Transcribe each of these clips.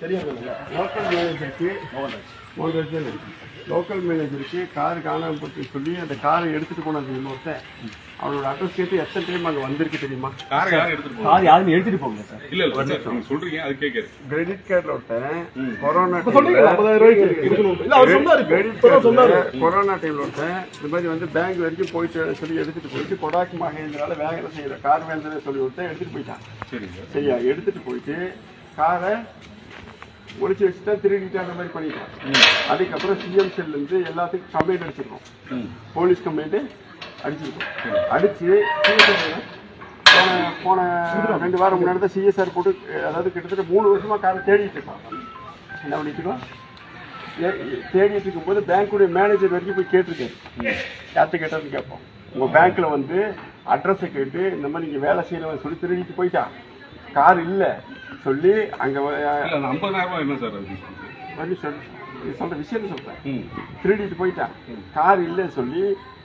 தெரியாது லோக்கல் மேனேஜருக்கு மோகன் லோக்கல் மேனேஜருக்கு கார் காணாமல் போச்சு சொல்லி அந்த காரை எடுத்துட்டு போனது இன்னொருத்தன் அவனோட அட்ரஸ் கேட்டு எத்தனை டைம் அங்கே வந்திருக்கு தெரியுமா? காரை யாரும் கார் எடுத்துட்டு போங்க சார். இல்ல இல்ல சொல்றீங்க அது கேட்காது கிரெடிட் கார்டில் ஒருத்தன் கொரோனா சொன்னீங்கல்ல, 50,000 ரூபாய்க்கு இருக்கணும். இல்ல, அவர் சொன்னாரு. இப்போ. கிரெடிட் இப்பதான் சொன்னாரு. கார்டு கொரோனா டைம்ல ஒருத்தன் இந்த மாதிரி வந்து பேங்க் வரைக்கும் போயிட்டு சொல்லி எடுத்துட்டு போயிட்டு கொடாக் மகேந்திரால வேலை செய்யற கார் வேந்தரை சொல்லி ஒருத்தன் எடுத்துட்டு போயிட்டான். சரியா? எடுத்துட்டு போயிட்டு காரை ஒளிச்சு வச்சுட்டா திருடிட்டு அந்த மாதிரி பண்ணிட்டான் அதுக்கப்புறம் சிஎம் செல்ல இருந்து எல்லாத்துக்கும் கம்ப்ளைண்ட் அடிச்சிருக்கோம். போலீஸ் கம்ப்ளைண்ட் அடிச்சிருக்கோம். அடிச்சு போன போன ரெண்டு வாரம் முன்னாடி தான் சிஎஸ்ஆர் போட்டு அதாவது கிட்டத்தட்ட மூணு வருஷமா காரை தேடிட்டு இருக்கான். என்ன பண்ணிட்டு இருக்கோம் ஏ- தேடிட்டு இருக்கும்போது பேங்க்குடைய மேனேஜர் வரைக்கும் போய் கேட்டிருக்காரு. யார்கிட்ட கேட்டாருன்னு கேட்போம். உங்க பேங்க்ல வந்து அட்ரஸை கேட்டு இந்த மாதிரி நீங்க வேலை செய்யறவன் சொல்லி திருடிட்டு போயிட்டான். கார் இல்ல. சொல்லி அங்க வ- இல்ல அந்த 50000 ரூபாய் என்ன சார் சொல் நீ சொல்ற விஷயத்த சொல்றேன் ம். திருடிட்டு போயிட்டான் கார் இல்லைன்னு சொல்லி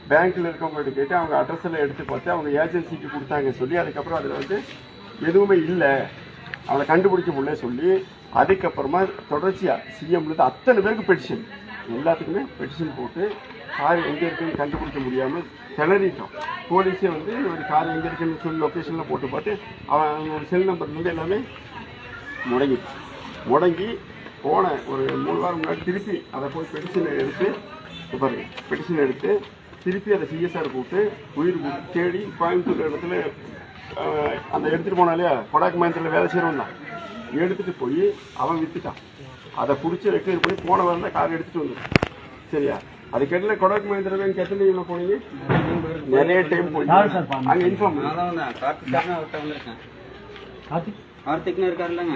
பேங்க்ல இருக்கவங்ககிட்ட கேட்டு அவங்க அட்ரஸ் எல்லாம் எடுத்து பார்த்து அவங்க ஏஜென்சிக்கு கொடுத்தாங்க சொல்லி அதுக்கப்புறம் அதில் வந்து எதுவுமே இல்லை. அவளை கண்டுபிடிக்க முடியல சொல்லி அதுக்கப்புறமா தொடர்ச்சியா சிஎம்ல இருந்து அத்தனை பேருக்கு பெட்டிஷன் எல்லாத்துக்குமே பெட்டிஷன் போட்டு கார் எங்கே இருக்குன்னு கண்டுபிடிக்க முடியாமல் திணறிட்டோம். போலீஸே வந்து ஒரு கார் எங்கே இருக்குன்னு சொல்லி லொக்கேஷனில் போட்டு பார்த்து அவன் ஒரு செல் நம்பர் வந்து எல்லாமே முடங்கி முடங்கி போன ஒரு மூணு வாரம் முன்னாடி திருப்பி அதை போய் பெடிஷன் எடுத்து பாருங்க பெடிஷன் எடுத்து திருப்பி அதை சிஎஸ்ஆர் கூப்பிட்டு உயிர் தேடி கோயம்புத்தூர் இடத்துல அந்த எடுத்துகிட்டு போனா இல்லையா கொடாக் மயத்தில் வேலை செய்கிறவன் தான். எடுத்துகிட்டு போய் அவன் விற்றுட்டான் அதை பிடிச்சி ரெக்கவர் பண்ணி போன வாரம் தான் கார் எடுத்துகிட்டு வந்துடும் சரியா? அது கேட்டல கொடாக் மயத்தில் வேணும் எத்தனை டைம் போனீங்க நிறைய டைம்? அங்கே இன்ஃபார்ம். கார்த்திக்னு. கார்த்திக் கார்த்திக்னு இருக்காருல்லங்க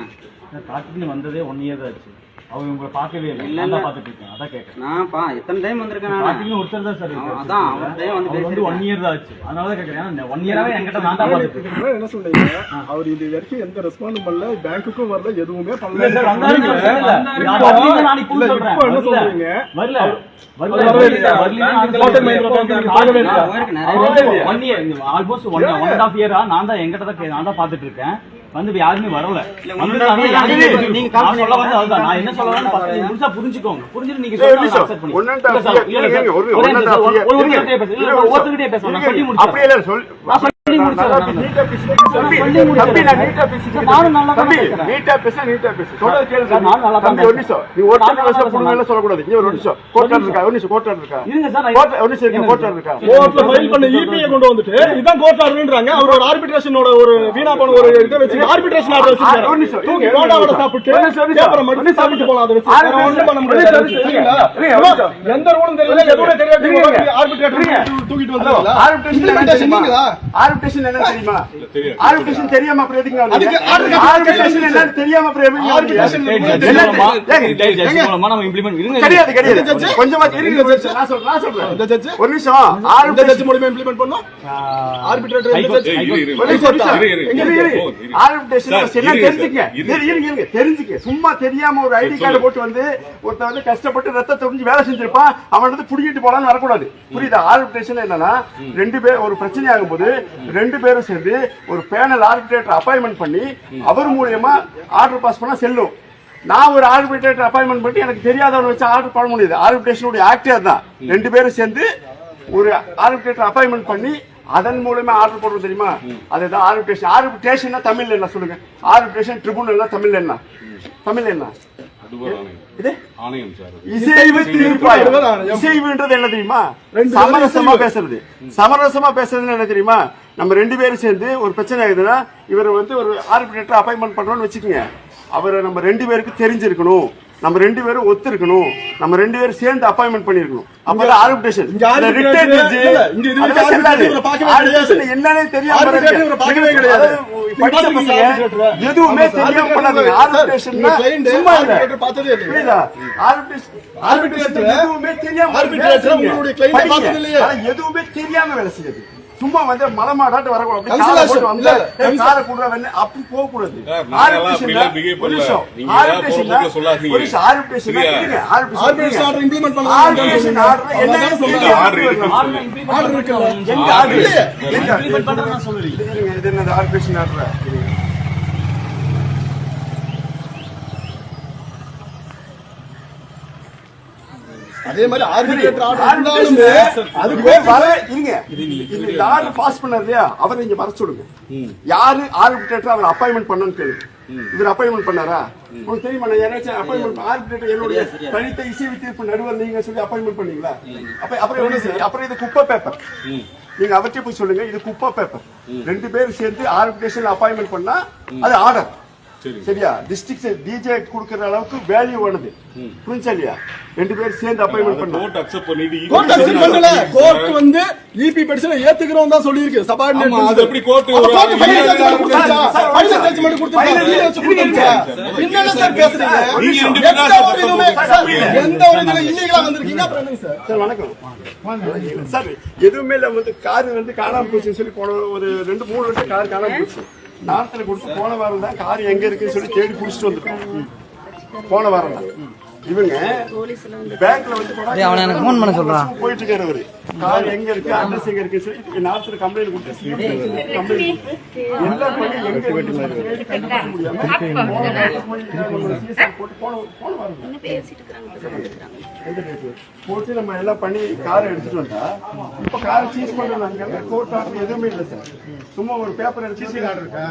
சார் கார்த்திக்னு வந்ததே ஒன் இயர் தான் ஆச்சு அவங்க உங்களை பார்க்கவே இல்லை. இல்ல, இல்ல. தான் பார்த்துட்டு இருக்கேன். அதான் கேட்கறேன் நான் பா எத்தனை டைம் வந்திருக்கேன் நானு? ஒருத்தர் தான் சார் அதான், வந்து அவர் வந்து ஒன் இயர் தான் ஆச்சு. அதனால தான் கேட்கறேன் ஒன் இயராவே என்கிட்ட நான் தான் பார்த்துட்டு என்ன சொன்னீங்க அவர் இது வரைக்கும் எந்த ரெஸ்பாண்டும் பண்ணல பேங்க்குக்கும் வரல எதுவுமே பண்ணல. சார், வந்தாரு சொன்னீங்க. சார், இல்ல. நான் வரலைன்னு நான் இப்போ என்ன வரல. சொல்றீங்க? வரல. வரல. அவர் வரவே இல்லையா? வரலைன்னு நான் தான் என்கிட்ட தான் கே- நான் தான் பார்த்துட்டு இருக்கேன். வந்து இப்ப யாருமே வரல. நீங்க சொல்ல வந்து? அதுதான். நான் என்ன சொல்ல நீங்க முழுசா புரிஞ்சுக்கோங்க. புரிஞ்சுட்டு நீங்க நீட்டா பேசுறேன். சொல்லி. முடிச்சேன். மேல சொல்லக்கூடாது. இங்க ஒரு நிமிஷம். கோர்ட்டார் இருக்கா? ஒரு நிமிஷம், கோர்ட்டார் இருக்கா? இருங்க சார் நான் கோர்ட்- ஒரு நிமிஷம் இருங்க, கோர்ட்டார் இருக்கா? கோர்ட்ல ஃபைல் பண்ண இபிஐ கொண்டு வந்துட்டு இதான் கோர்ட் ஆர்டர்ன்றாங்க அவர் ஒரு ஆர்பிட்ரேஷனோட ஒரு வீணா போன ஒரு இதை வச்சு ஆர்பிட்ரேஷன் ஆர்டர் ஆ, ஒரு வச்சிருக்காரு நிமிஷம், தூக்கி இருங்க, கோடாவோட இருங்க. சாப்பிட்டு. பேப்பரை போலாம் அதை வச்சு வேற ஒண்ணும் பண்ண முடியாது. எந்த ரூலும் தெரியல எதுவுமே. ஆர்பிட்ரேட்டர் தூக்கிட்டு என்ன தெரியுமா? arbitration தெரியாம அப்புறம் எதுக்கு வந்தீங்க? தெரியாம அப்புறம் எப்படி நம்ம இருங்க கிடையாது கிடையாது? கொஞ்சமா இருங்க, நான் சொல்றேன் நான் சொல்றேன் ஒரு நிமிஷம் மூலமா இம்ப்ளிமெண்ட் பண்ணோம் ஆர்பிட்ரேட்டர் என்ன. இருங்க. இருங்க. சும்மா தெரியாம ஒரு ஐடி கார்டு போட்டு வந்து ஒருத்தன் வந்து கஷ்டப்பட்டு ரத்தத்தை உறிஞ்சி வேலை செஞ்சிருப்பான் அவன் வந்து புடிங்கிட்டு போலான்னு வரக்கூடாது புரியுதா ஆர்பிட்ரேஷன் என்னன்னா ரெண்டு பேர் ஒரு பிரச்சனை ஆகும்போது ரெண்டு பேரும் சேர்ந்து ஒரு பேனல் ஆர்பிட்ரேட்டர் அப்பாயின்மெண்ட் பண்ணி அவர் மூலியமா ஆர்டர் பாஸ் பண்ணா செல்லும். நான் ஒரு ஆர்பிட்ரேட்டர் அப்பாயின்மெண்ட் பண்ணி எனக்கு தெரியாதவனை வச்சு ஆர்டர் பண்ண முடியாது. ஆர்பிட்ரேஷனுடைய ஆக்டே தான். ரெண்டு பேரும் சேர்ந்து ஒரு ஆர்பிட்ரேட்டர் அப்பாயின்மெண்ட் பண்ணி அதன் மூலமா ஆர்டர் போடுறது தெரியுமா? அதுதான் ஆர்பிட்ரேஷன் ஆர்பிட்ரேஷன்னா தமிழ்ல என்ன சொல்லுங்க? ஆர்பிட்ரேஷன் ட்ரிபுனல்னா தமிழ்ல என்ன? தமிழ்ல என்ன? இசைவுன்றது என்ன தெரியுமா? சமரசமா பேசுறது. சமரசமா பேசுறதுன்னு என்ன தெரியுமா? நம்ம ரெண்டு பேரும் சேர்ந்து ஒரு பிரச்சனை ஆகுதுன்னா இவரை வந்து ஒரு ஆர்பிட்ரேட்டர் அப்பாயின்மெண்ட் பண்றோம்னு வச்சுக்கோங்க. அவரை நம்ம ரெண்டு பேருக்கு தெரிஞ்சிருக்கணும். நம்ம ரெண்டு பேரும் ஒத்து இருக்கணும் நம்ம ரெண்டு பேரும் சேர்ந்து அப்பாயின்மெண்ட் பண்ணிருக்கணும். அப்பதான் ஆர்பிட்ரேஷன். என்னன்னே தெரியாம? எதுவுமே தெரியாம பண்ணாதீங்க ஆர்பிட்ரேஷன் சும்மா இல்ல புரியுதா? ஆர்பிட்ரேஷன் எதுவுமே தெரியாம எதுவுமே தெரியாம வேலை செய்யுது. சும்மா வந்து மலமாடாட்டு வரக்கூடாது. அப்படி Cancellation. காலை போட்டு வந்து, இல்ல, இல்ல. ஏய், காலை கூடுறா வந்து அப்படி போக கூடாது சார், நாங்கெல்லாம் அப்படிலாம் behave ஒரு பண்ணல. நிமிஷம் நீங்க ஏதாவது Arbitration போற போக்குல சொல்லாதீங்க. ஒரு நிமிஷம் ஆர்பிட்ரேஷன் சரியா? Arbitration order implement arbitration order என்ன பண்ணலாம் சொல்றாங்க. ஆர்டர் ஆர்டர் implement ஆர்டர் இருக்குல்ல எங்க ஆர்டர் ஆர்டர் இல்லையே. எங்க implement பண்றேன்னு நான் சொல்லலையே. இது என்னது ஆர்பிட்ரேஷன் ஆர்டர் அதே மாதிரி ஆர்பிட்ரேட்டர் ஆர்டர் இருந்தாலுமே அதுக்கு பேர் வர இருங்க. இந்த ஆர்டர் பாஸ் பண்ணார் இல்லையா அவரை இங்க வர சொல்லுங்க. யாரு ஆர்பிட்ரேட்டர் அவர் அப்பாயின்மெண்ட் பண்ணணும்னு கேளுங்க இவர் அப்பாயின்மெண்ட் பண்ணாரா? உங்களுக்கு தெரியுமா நான் யாராச்சும் அப்பாயின்மெண்ட் ஆர்பிட்ரேட்டர் என்னுடைய தனித்த இசைவு தீர்ப்பு நடுவர் நீங்க சொல்லி அப்பாயின்மெண்ட் பண்ணீங்களா? அப்ப அப்புறம் என்ன செய்ய அப்புறம் இது குப்பை பேப்பர் நீங்க அவர்கிட்ட போய் சொல்லுங்க. இது குப்பை பேப்பர் ரெண்டு பேரும் சேர்ந்து ஆர்பிட்ரேஷன் அப்பாயின்மெண்ட் பண்ணா அது ஆர்டர். சரியா டிஸ்ட்ரிக்ட் டிஜே கொடுக்கற அளவுக்கு வேல்யூ ஆனது புரிஞ்சா இல்லையா ரெண்டு பேரும் சேர்ந்து அப்பாயின்மெண்ட் பண்ணா கோர்ட் அக்செப்ட் பண்ணிட்டு கோர்ட் அக்செப்ட் பண்ணல கோர்ட் வந்து இபி பெட்டிஷனை ஏத்துக்கிறோம் தான் சொல்லியிருக்கு ஆமா, அது எப்படி? என்னென்ன சார் பேசுறீங்க? நீங்க எந்த ஒரு. எந்த இதுல வந்திருக்கீங்க அப்புறம் சார் சார் வணக்கம் சார் எதுவுமே இல்ல வந்து கார் வந்து காணாம போச்சுன்னு சொல்லி போன ஒரு ரெண்டு மூணு வருஷம் கார் காணாம போச்சு நார்த்தில் கொடுத்து போன வாரம் தான் கார் எங்கே இருக்குன்னு சொல்லி தேடி பிடிச்சிட்டு வந்துட்டோம். போன வாரம் தான் இவங்க பேங்க்ல வந்து அவனை எனக்கு phone பண்ண சொல்றான். போயிட்டு இருக்காரு அவரு கார் எங்க இருக்கு? அட்ரஸ் எங்க இருக்கு? சொல்லி நார்த்தில் கம்ப்ளைண்ட் கொடுத்து கம்ப்ளைண்ட் கொடுத்து எல்லாம் பண்ணி எங்க போட்டு நம்ம எல்லாம் பண்ணி காரை எடுத்துட்டு வந்தா இப்ப காரை சீஸ் பண்றாங்க கோர்ட் ஆர்டர் எதுவுமே இல்ல சார். சும்மா ஒரு பேப்பர் எடுத்து சீசிங் ஆர்டர் இருக்கா?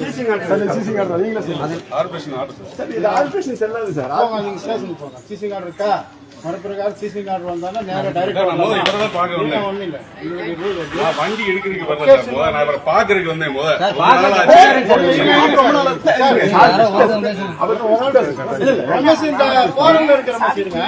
சீசிங் ஆர்டர் சீசிங் ஆர்டர் நீங்களே சொல்லுங்க. Arbitration order sir sir alteration செல்லாது சார் சிசிங் கார்டு இருக்கா மறுபிரகாரம் சிசிங் கார்டு வந்தாலும் நேரா நான் டைரக்ட் பார்க்க வந்தேன் ஒண்ணும் இல்ல வண்டி எடுக்கிறதுக்கு வரல நான் இவரை பாக்குறதுக்கு வந்தேன் இந்த போரன்ல இருக்கிற மசிருங்க